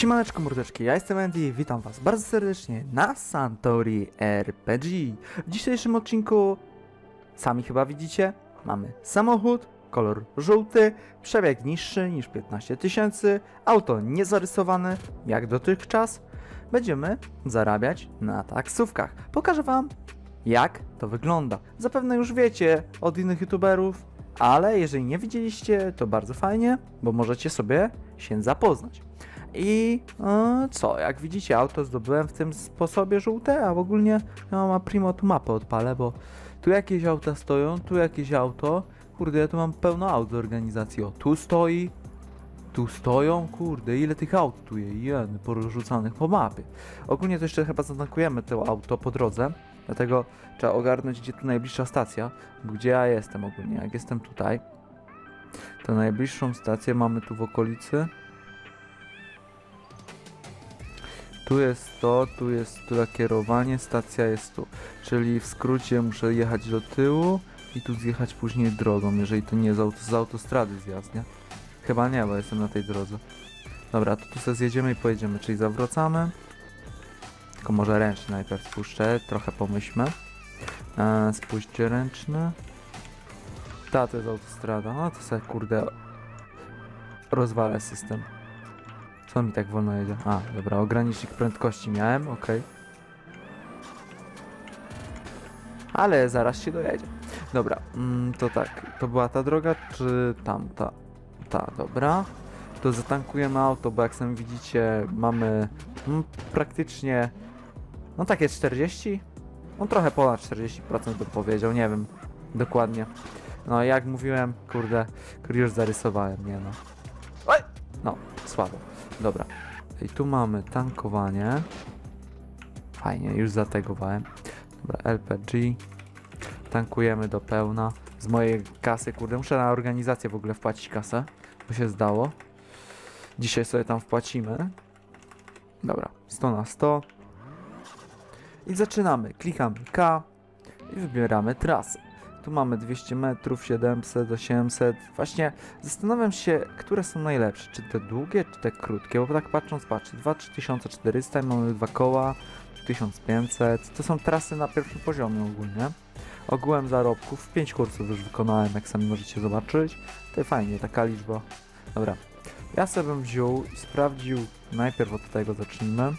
Siemaneczko mordeczki, ja jestem Andy witam was bardzo serdecznie na Santori RPG. W dzisiejszym odcinku, sami chyba widzicie, mamy samochód, kolor żółty, przebieg niższy niż 15 tysięcy, auto niezarysowane jak dotychczas. Będziemy zarabiać na taksówkach. Pokażę wam jak to wygląda. Zapewne już wiecie od innych youtuberów, ale jeżeli nie widzieliście, to bardzo fajnie, bo możecie sobie się zapoznać. I e, co, jak widzicie, auto zdobyłem w tym sposobie żółte, a ogólnie ja mam primo tu mapę odpalę, bo tu jakieś auta stoją, tu jakieś auto. Kurde, ja tu mam pełno aut do organizacji. O, tu stoi, tu stoją, kurde, ile tych aut tu jest, jeden, porzucanych po mapie. Ogólnie to jeszcze chyba zatankujemy to auto po drodze, dlatego trzeba ogarnąć, gdzie tu najbliższa stacja, gdzie ja jestem ogólnie, jak jestem tutaj, to najbliższą stację mamy tu w okolicy. Tu jest to, tu jest tu kierowanie, stacja jest tu. Czyli w skrócie muszę jechać do tyłu i tu zjechać później drogą, jeżeli to nie z, z autostrady zjazd, nie? Chyba nie, bo jestem na tej drodze. Dobra, to tu sobie zjedziemy i pojedziemy, czyli zawracamy. Tylko może ręczny najpierw spuszczę, trochę pomyślmy. Eee, spójrzcie ręczny. Ta, to jest autostrada. No to sobie kurde rozwalę system. Co mi tak wolno jedzie? A, dobra, ogranicznik prędkości miałem, okej. Ale zaraz się dojedzie. Dobra, mm, to tak, to była ta droga, czy tamta? Ta, dobra. To zatankujemy auto, bo jak sami widzicie, mamy mm, praktycznie, no takie 40? No trochę ponad 40% bym powiedział, nie wiem dokładnie. No jak mówiłem, kurde, już zarysowałem, nie no. No, słabo. Dobra. I tu mamy tankowanie. Fajnie, już zategowałem. Dobra, LPG. Tankujemy do pełna. Z mojej kasy, kurde, muszę na organizację w ogóle wpłacić kasę, bo się zdało. Dzisiaj sobie tam wpłacimy. Dobra, 100 na 100. I zaczynamy. Klikamy K i wybieramy trasę. Tu mamy 200 metrów, 700, 800. Właśnie zastanawiam się, które są najlepsze. Czy te długie, czy te krótkie? Bo tak patrząc, patrzcie, 2400 mamy dwa koła, 1500. To są trasy na pierwszym poziomie ogólnie. Ogółem zarobków, 5 kursów już wykonałem, jak sami możecie zobaczyć. To fajnie, taka liczba. Dobra, ja sobie bym wziął i sprawdził, najpierw od tego zacznijmy.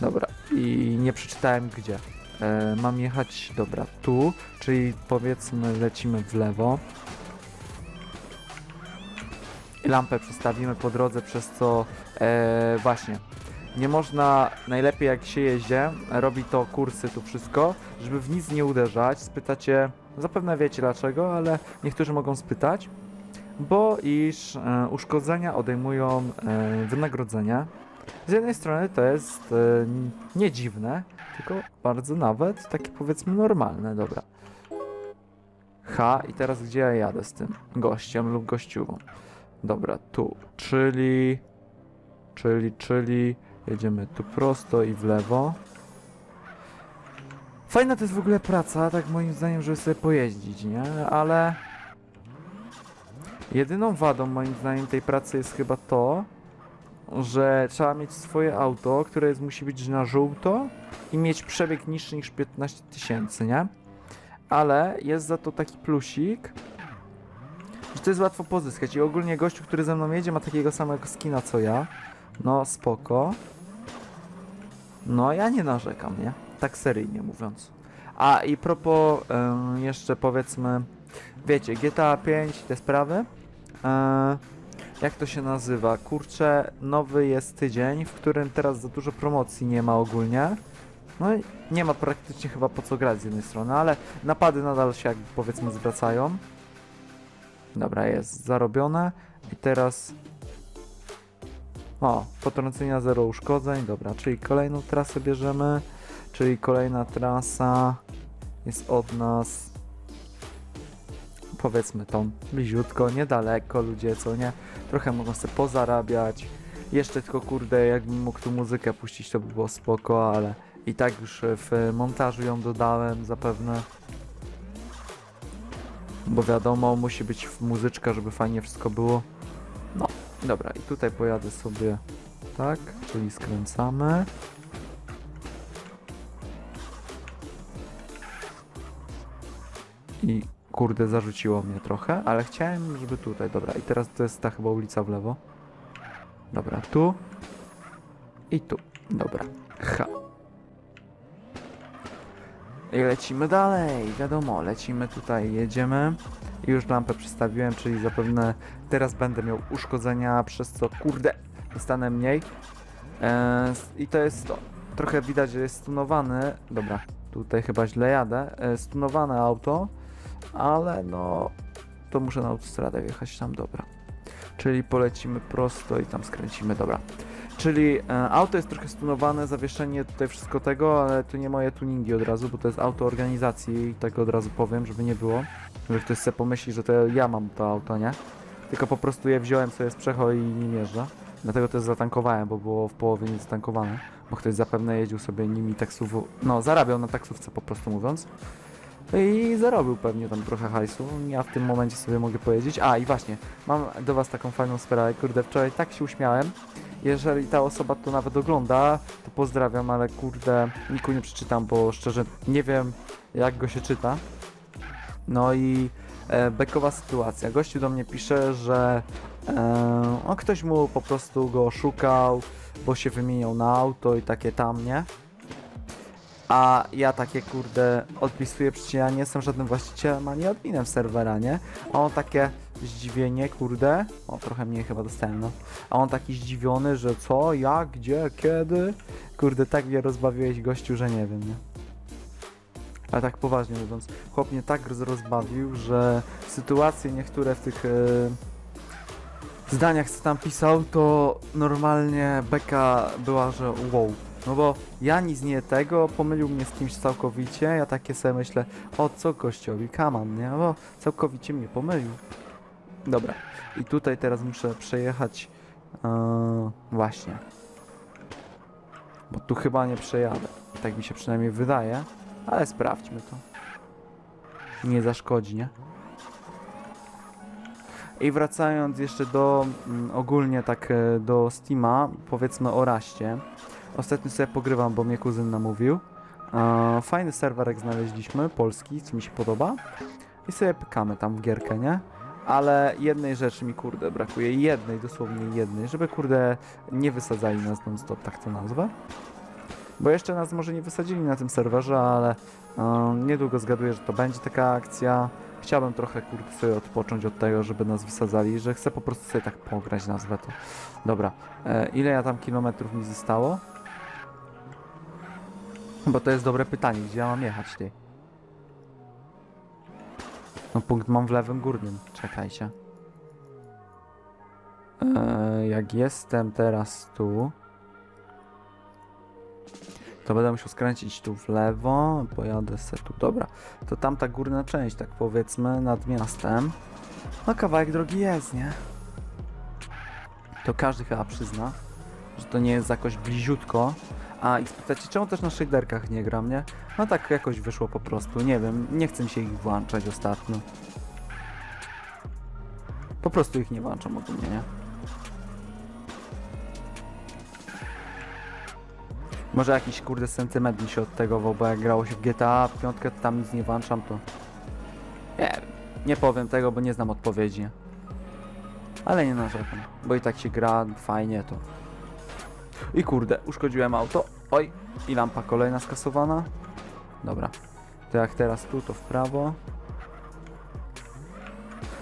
Dobra, i nie przeczytałem gdzie. E, mam jechać, dobra, tu, czyli powiedzmy lecimy w lewo. Lampę przestawimy po drodze, przez co e, właśnie nie można, najlepiej jak się jeździ, robi to kursy, tu wszystko, żeby w nic nie uderzać. Spytacie, zapewne wiecie dlaczego, ale niektórzy mogą spytać, bo iż e, uszkodzenia odejmują e, wynagrodzenie. Z jednej strony to jest e, nie dziwne, tylko bardzo nawet takie powiedzmy normalne, dobra. H i teraz gdzie ja jadę z tym gościem lub gościową? Dobra, tu, czyli, czyli, czyli jedziemy tu prosto i w lewo. Fajna to jest w ogóle praca, tak moim zdaniem, żeby sobie pojeździć, nie? Ale jedyną wadą moim zdaniem tej pracy jest chyba to, że trzeba mieć swoje auto, które jest, musi być na żółto i mieć przebieg niższy niż 15 tysięcy, nie? Ale jest za to taki plusik, że to jest łatwo pozyskać i ogólnie gościu, który ze mną jedzie ma takiego samego skina co ja. No spoko. No ja nie narzekam, nie? Tak seryjnie mówiąc. A i propos em, jeszcze powiedzmy, wiecie, GTA 5 te sprawy. E, jak to się nazywa? Kurczę, nowy jest tydzień, w którym teraz za dużo promocji nie ma ogólnie. No i nie ma praktycznie chyba po co grać z jednej strony, ale napady nadal się jakby powiedzmy zwracają. Dobra, jest zarobione. I teraz... O, potrącenia zero uszkodzeń, dobra, czyli kolejną trasę bierzemy, czyli kolejna trasa jest od nas powiedzmy tą bliziutko, niedaleko ludzie, co nie? Trochę mogą sobie pozarabiać. Jeszcze tylko kurde, jakbym mógł tu muzykę puścić, to by było spoko, ale i tak już w montażu ją dodałem zapewne. Bo wiadomo, musi być muzyczka, żeby fajnie wszystko było. No, dobra, i tutaj pojadę sobie tak, czyli skręcamy. I kurde, zarzuciło mnie trochę, ale chciałem, żeby tutaj, dobra, i teraz to jest ta chyba ulica w lewo. Dobra, tu. I tu, dobra. Ha. I lecimy dalej, wiadomo, lecimy tutaj, jedziemy. I już lampę przystawiłem, czyli zapewne teraz będę miał uszkodzenia, przez co, kurde, dostanę mniej. Eee, I to jest to. Trochę widać, że jest stunowany. Dobra, tutaj chyba źle jadę. E, stunowane auto, ale no, to muszę na autostradę wjechać tam, dobra. Czyli polecimy prosto i tam skręcimy, dobra. Czyli e, auto jest trochę stunowane, zawieszenie, tutaj wszystko tego, ale tu nie moje tuningi od razu, bo to jest auto organizacji i tego od razu powiem, żeby nie było. Że ktoś sobie pomyśli, że to ja mam to auto, nie? Tylko po prostu je wziąłem sobie z przecho i nim jeżdżę. Dlatego też zatankowałem, bo było w połowie niezatankowane. Bo ktoś zapewne jeździł sobie nimi taksówką. No, zarabiał na taksówce po prostu mówiąc. I zarobił pewnie tam trochę hajsu. Ja w tym momencie sobie mogę powiedzieć. A i właśnie, mam do was taką fajną sprawę. Kurde, wczoraj tak się uśmiałem. Jeżeli ta osoba to nawet ogląda, to pozdrawiam, ale kurde, niku nie przeczytam, bo szczerze nie wiem jak go się czyta. No i e, bekowa sytuacja. Gościu do mnie pisze, że e, o, ktoś mu po prostu go oszukał, bo się wymieniał na auto i takie tam, nie? A ja takie kurde odpisuję, przecież ja nie jestem żadnym właścicielem ani adminem serwera, nie? A on takie zdziwienie, kurde. O, trochę mniej chyba dostałem, no. A on taki zdziwiony, że co, jak, gdzie, kiedy? Kurde, tak mnie rozbawiłeś gościu, że nie wiem, nie? Ale tak poważnie mówiąc, chłop mnie tak roz- rozbawił, że sytuacje niektóre w tych e, zdaniach, co tam pisał, to normalnie beka była, że wow. No bo ja nic nie tego, pomylił mnie z kimś całkowicie, ja takie sobie myślę, o co gościowi, kaman, nie? Bo całkowicie mnie pomylił. Dobra, i tutaj teraz muszę przejechać, e, właśnie. Bo tu chyba nie przejadę, tak mi się przynajmniej wydaje. Ale sprawdźmy to. Nie zaszkodzi, nie? I wracając jeszcze do mm, ogólnie tak e, do Steama, powiedzmy o Raście. Ostatnio sobie pogrywam, bo mnie kuzyn namówił. E, fajny serwerek znaleźliśmy, polski, co mi się podoba. I sobie pykamy tam w gierkę, nie? Ale jednej rzeczy mi kurde brakuje, jednej, dosłownie jednej, żeby kurde nie wysadzali nas non stop, tak to nazwę. Bo jeszcze nas może nie wysadzili na tym serwerze, ale e, niedługo zgaduję, że to będzie taka akcja. Chciałbym trochę sobie odpocząć od tego, żeby nas wysadzali, że chcę po prostu sobie tak pograć, nazwę to. Dobra, e, ile ja tam kilometrów mi zostało? Bo to jest dobre pytanie, gdzie ja mam jechać, ty? No punkt mam w lewym górnym, czekajcie. E, jak jestem teraz tu, to będę musiał skręcić tu w lewo, pojadę se tu, dobra. To tamta górna część, tak powiedzmy, nad miastem. No kawałek drogi jest, nie? To każdy chyba przyzna, że to nie jest jakoś bliziutko. A i spytacie, czemu też na shaderkach nie gram, nie? No tak jakoś wyszło po prostu, nie wiem, nie chcę mi się ich włączać ostatnio. Po prostu ich nie włączam ogólnie, nie? Może jakiś kurde sentyment mi się od tego, bo jak grało się w GTA 5, to tam nic nie włączam, to... Nie nie powiem tego, bo nie znam odpowiedzi. Ale nie narzekam, bo i tak się gra fajnie to. I kurde, uszkodziłem auto. Oj, i lampa kolejna skasowana. Dobra, to jak teraz tu, to w prawo.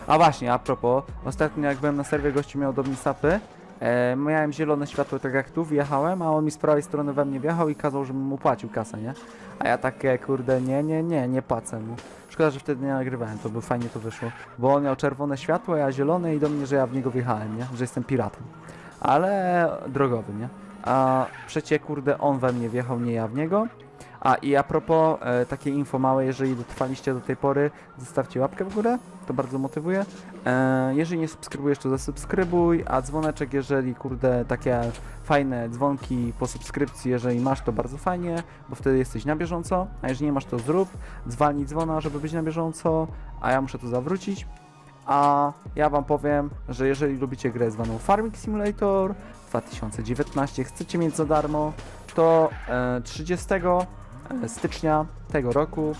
A właśnie, a propos, ostatnio jak byłem na serwie, gościu miał do mnie sapy. E, miałem zielone światło tak jak tu, wjechałem, a on mi z prawej strony we mnie wjechał i kazał, żebym mu płacił kasę, nie? A ja takie, kurde, nie, nie, nie, nie płacę mu. Szkoda, że wtedy nie nagrywałem, to by fajnie to wyszło. Bo on miał czerwone światło, ja zielone i do mnie, że ja w niego wjechałem, nie? Że jestem piratem. Ale drogowym, nie? A przecie, kurde, on we mnie wjechał, nie ja w niego. A i a propos e, takie info małe, jeżeli dotrwaliście do tej pory, zostawcie łapkę w górę, to bardzo motywuje. E, jeżeli nie subskrybujesz, to zasubskrybuj, a dzwoneczek, jeżeli kurde takie fajne dzwonki po subskrypcji, jeżeli masz, to bardzo fajnie, bo wtedy jesteś na bieżąco, a jeżeli nie masz, to zrób, dzwoni dzwona, żeby być na bieżąco, a ja muszę to zawrócić. A ja wam powiem, że jeżeli lubicie grę zwaną Farming Simulator 2019, chcecie mieć za darmo, to e, 30 stycznia tego roku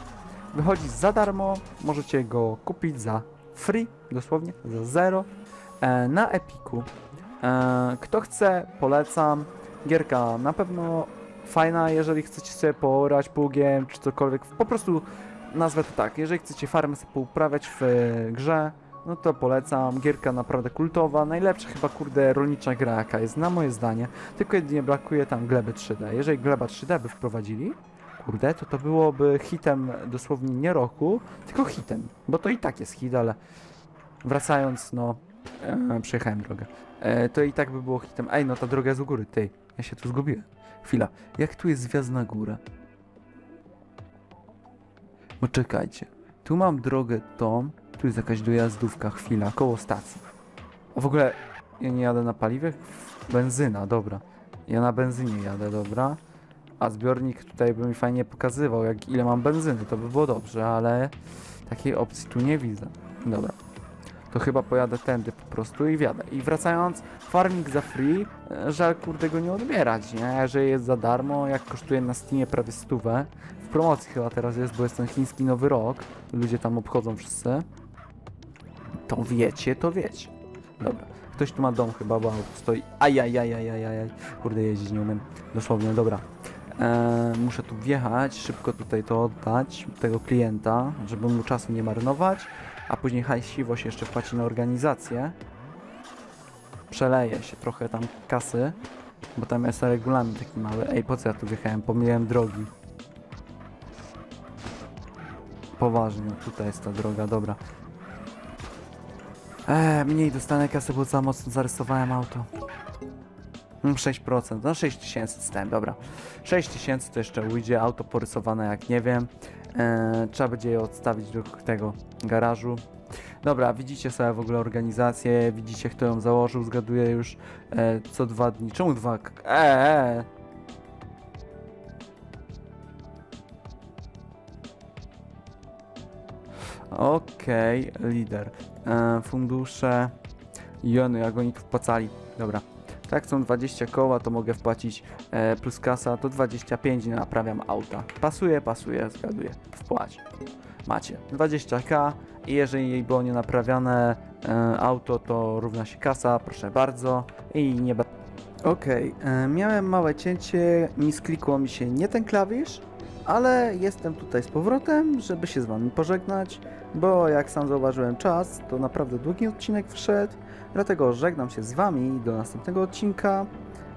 wychodzi za darmo. Możecie go kupić za free, dosłownie za zero e, na Epiku. E, kto chce, polecam. Gierka na pewno fajna, jeżeli chcecie sobie poorać pługiem czy cokolwiek. Po prostu nazwę to tak. Jeżeli chcecie farmę sobie pouprawiać w e, grze, no to polecam. Gierka naprawdę kultowa. Najlepsza chyba, kurde, rolnicza gra jaka jest, na moje zdanie. Tylko jedynie brakuje tam gleby 3D. Jeżeli gleba 3D by wprowadzili, kurde, to to byłoby hitem dosłownie nie roku, tylko hitem. Bo to i tak jest hit, ale wracając, no, e, przejechałem drogę. E, to i tak by było hitem. Ej, no ta droga jest u góry, ty. Ja się tu zgubiłem. Chwila, jak tu jest zjazd na górę? Bo czekajcie, tu mam drogę tą, tu jest jakaś dojazdówka, chwila, koło stacji. O, w ogóle, ja nie jadę na paliwie? Benzyna, dobra. Ja na benzynie jadę, dobra. A zbiornik tutaj by mi fajnie pokazywał, jak ile mam benzyny, to by było dobrze, ale takiej opcji tu nie widzę. Dobra. To chyba pojadę tędy po prostu i wjadę. I wracając, farming za free, e, żal kurde go nie odbierać, nie? Że jest za darmo, jak kosztuje na Steamie prawie stówę. W promocji chyba teraz jest, bo jest ten chiński nowy rok. Ludzie tam obchodzą wszyscy. To wiecie, to wiecie. Dobra. Ktoś tu ma dom chyba, bo stoi. Ajajajajajajaj. Kurde, jeździć nie umiem. Dosłownie, dobra. Eee, muszę tu wjechać, szybko tutaj to oddać tego klienta, żeby mu czasu nie marnować, a później hajsiwo się jeszcze wpłaci na organizację. Przeleje się trochę tam kasy, bo tam jest regulamin taki mały. Ej, po co ja tu wjechałem? Pomyliłem drogi. Poważnie, tutaj jest ta droga, dobra. Eee, mniej dostanę kasy, bo za mocno zarysowałem auto. Mm, 6%, no 6000 dostałem, dobra. 6000 to jeszcze ujdzie, auto porysowane jak nie wiem. Eee, trzeba będzie je odstawić do tego garażu. Dobra, widzicie sobie w ogóle organizację, widzicie kto ją założył, zgaduję już e, co dwa dni. Czemu dwa? Eee! Okej, lider. E, fundusze. Jony, jak oni wpłacali. Dobra. Tak, są 20 koła, to mogę wpłacić e, plus kasa, to 25 i naprawiam auta. Pasuje, pasuje, zgaduję. Wpłać. Macie 20k i jeżeli było nie naprawiane e, auto, to równa się kasa, proszę bardzo. I nie. Okej, e, miałem małe cięcie, mi sklikło mi się nie ten klawisz, ale jestem tutaj z powrotem, żeby się z wami pożegnać, bo jak sam zauważyłem czas, to naprawdę długi odcinek wszedł. Dlatego żegnam się z Wami do następnego odcinka.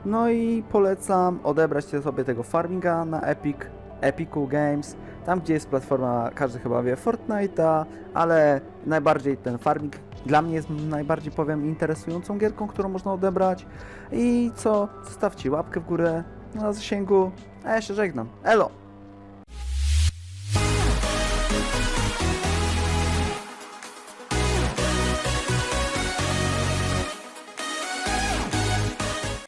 No i polecam odebrać sobie tego farminga na Epic, Epiku Games. Tam gdzie jest platforma, każdy chyba wie, Fortnite'a, ale najbardziej ten farming dla mnie jest najbardziej powiem interesującą gierką, którą można odebrać. I co? Zostawcie łapkę w górę na zasięgu, a ja się żegnam. Elo!